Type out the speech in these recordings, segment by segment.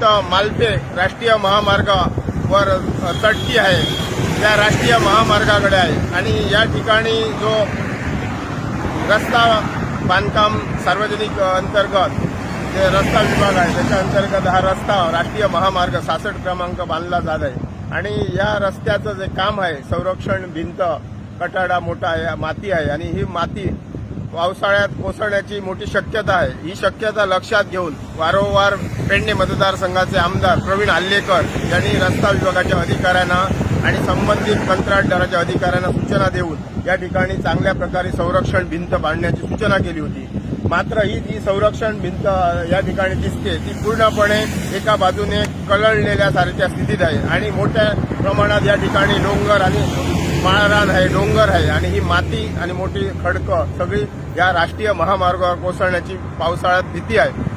इथं मालपे राष्ट्रीय महामार्गावर तटकी आहे. त्या राष्ट्रीय महामार्गाकडे आहे. आणि या ठिकाणी जो रस्ता बांधकाम सार्वजनिक अंतर्गत जे रस्ता विभाग आहे त्याच्या अंतर्गत हा रस्ता राष्ट्रीय महामार्ग सासष्ट क्रमांक बांधला जात आहे. आणि या रस्त्याचं जे काम आहे संरक्षण भिंत कटाडा मोठा आहे माती आहे. आणि ही माती पावसाळ्यात कोसळण्याची मोठी शक्यता आहे. ही शक्यता लक्षात घेऊन वारंवार पेडणे मतदारसंघाचे आमदार प्रवीण आल्लेकर यांनी रस्ता विभागाच्या अधिकाऱ्यांना आणि संबंधित कंत्राटदाराच्या अधिकाऱ्यांना सूचना देऊन या ठिकाणी चांगल्या प्रकारे संरक्षण भिंत बांधण्याची सूचना केली होती. मात्र ही जी संरक्षण भिंत या ठिकाणी दिसते ती पूर्णपणे एका बाजूने कळलेल्यासारख्या स्थितीत आहे. आणि मोठ्या प्रमाणात या ठिकाणी डोंगर आणि माळरान आहे डोंगर आहे आणि ही माती आणि मोठी खडकं सगळी या राष्ट्रीय महामार्गावर कोसळण्याची पावसाळ्यात भीती आहे.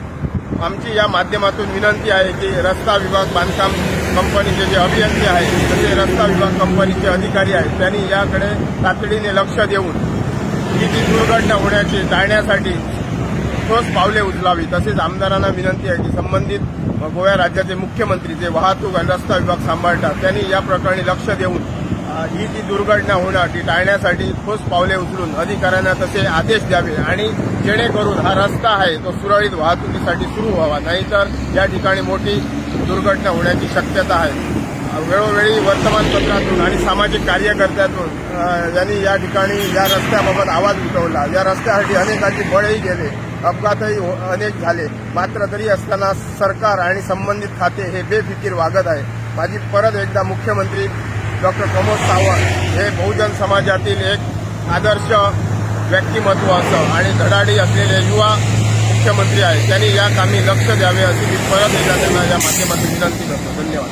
आमची या माध्यमातून विनंती आहे की रस्ता विभाग बांधकाम कंपनीचे जे अभियंते आहेत तसे रस्ता विभाग कंपनीचे अधिकारी आहेत त्यांनी याकडे तातडीने लक्ष देऊन ही जी दुर्घटना होण्याची टाळण्यासाठी ठोस पावले उचलावी तसेच आमदारांना विनंती आहे की संबंधित गोव्या राज्याचे मुख्यमंत्री जे वाहतूक आणि रस्ता विभाग सांभाळतात त्यांनी या प्रकरणी लक्ष देऊन ही जी दुर्घटना होणं ती टाळण्यासाठी ठोस पावले उचलून अधिकाऱ्यांना तसे आदेश द्यावे आणि जेणेकरून हा रस्ता आहे तो सुरळीत वाहतुकीसाठी सुरू व्हावा. नाहीतर या ठिकाणी मोठी दुर्घटना होण्याची शक्यता आहे. वेळोवेळी वर्तमानपत्रातून आणि सामाजिक कार्यकर्त्यातून यांनी या ठिकाणी या रस्त्याबाबत आवाज उठवला. या रस्त्यासाठी अनेकांची बळही गेले अपघातही हो- अनेक झाले. मात्र तरी असताना सरकार आणि संबंधित खाते हे बेफिकीर वागत आहे. माझी परत एकदा मुख्यमंत्री डॉक्टर प्रमोद सावंत हे बहुजन समाजातील एक आदर्श व्यक्तिमत्व असं आणि धडाडी असलेले युवा मुख्यमंत्री आहेत. त्यांनी या कामी लक्ष द्यावे अशी मी परत एकदा त्यांना या माध्यमातून विनंती करतो. धन्यवाद.